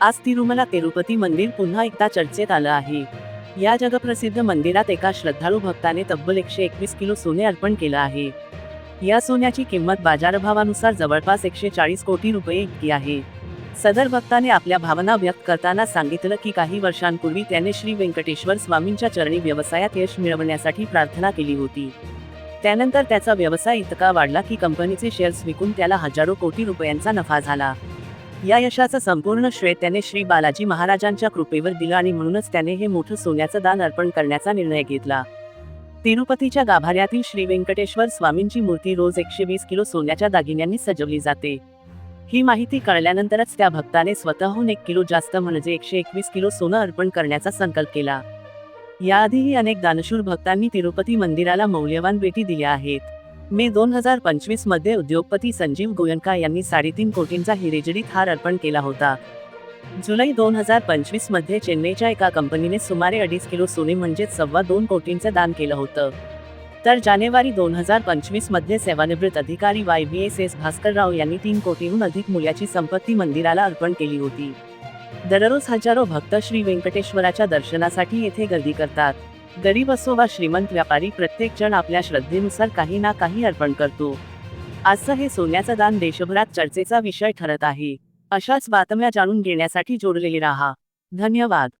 आज तिरुमला तिरुपती मंदिर पुन्हा एकदा चर्चेत आलं आहे. या जगप्रसिद्ध मंदिरात एका श्रद्धाळू भक्ताने तब्बल एकशे एकवीस किलो सोने अर्पण केलं आहे. या सोन्याची किंमत बाजारभावानुसार जवळपास एकशे चाळीस कोटी रुपये इतकी आहे. सदर भक्ताने आपल्या भावना व्यक्त करताना सांगितलं की काही वर्षांपूर्वी त्याने श्री व्यंकटेश्वर स्वामींच्या चरणी व्यवसायात यश मिळवण्यासाठी प्रार्थना केली होती. त्यानंतर त्याचा व्यवसाय इतका वाढला की कंपनीचे शेअर्स विकून त्याला हजारो कोटी रुपयांचा नफा झाला. या यशाचं संपूर्ण श्रेय त्याने श्री बालाजी महाराजांच्या कृपेवर दिलं आणि म्हणूनच त्याने हे मोठं सोन्याचं दान अर्पण करण्याचा निर्णय घेतला. तिरुपतीच्या गाभाऱ्यातील श्री व्यंकटेश्वर स्वामींची मूर्ती रोज एकशे वीस किलो सोन्याच्या दागिन्यांनी सजवली जाते. ही माहिती कळल्यानंतरच त्या भक्ताने स्वतःहून एक किलो जास्त म्हणजे एकशे एकवीस किलो सोनं अर्पण करण्याचा संकल्प केला. याआधीही अनेक दानशूर भक्तांनी तिरुपती मंदिराला मौल्यवान भेटी दिल्या आहेत. मे दोन हजार पंचवीसमध्ये उद्योगपती संजीव गोयंका यांनी साडेतीन कोटींचा हिरेजडीत हार अर्पण केला होता. जुलै दोन हजार पंचवीसमध्ये चेन्नईच्या एका कंपनीने सुमारे अडीच किलो सोने म्हणजेच सव्वा दोन कोटींचं दान केलं होतं. तर जानेवारी दोन हजार पंचवीसमध्ये सेवानिवृत्त अधिकारी Y B S S Bhaskarrao यांनी तीन कोटीहून अधिक मूल्याची संपत्ती मंदिराला अर्पण केली होती. दररोज हजारो भक्त श्री व्यंकटेश्वराच्या दर्शनासाठी येथे गर्दी करतात. गरीब असो वा श्रीमंत व्यापारी प्रत्येक जण आपल्या श्रद्धेनुसार काही ना काही अर्पण करतो. आजचं हे सोन्याचं दान देशभरात चर्चेचा विषय ठरत आहे. अशाच बातम्या जाणून घेण्यासाठी जोडलेले राहा. धन्यवाद.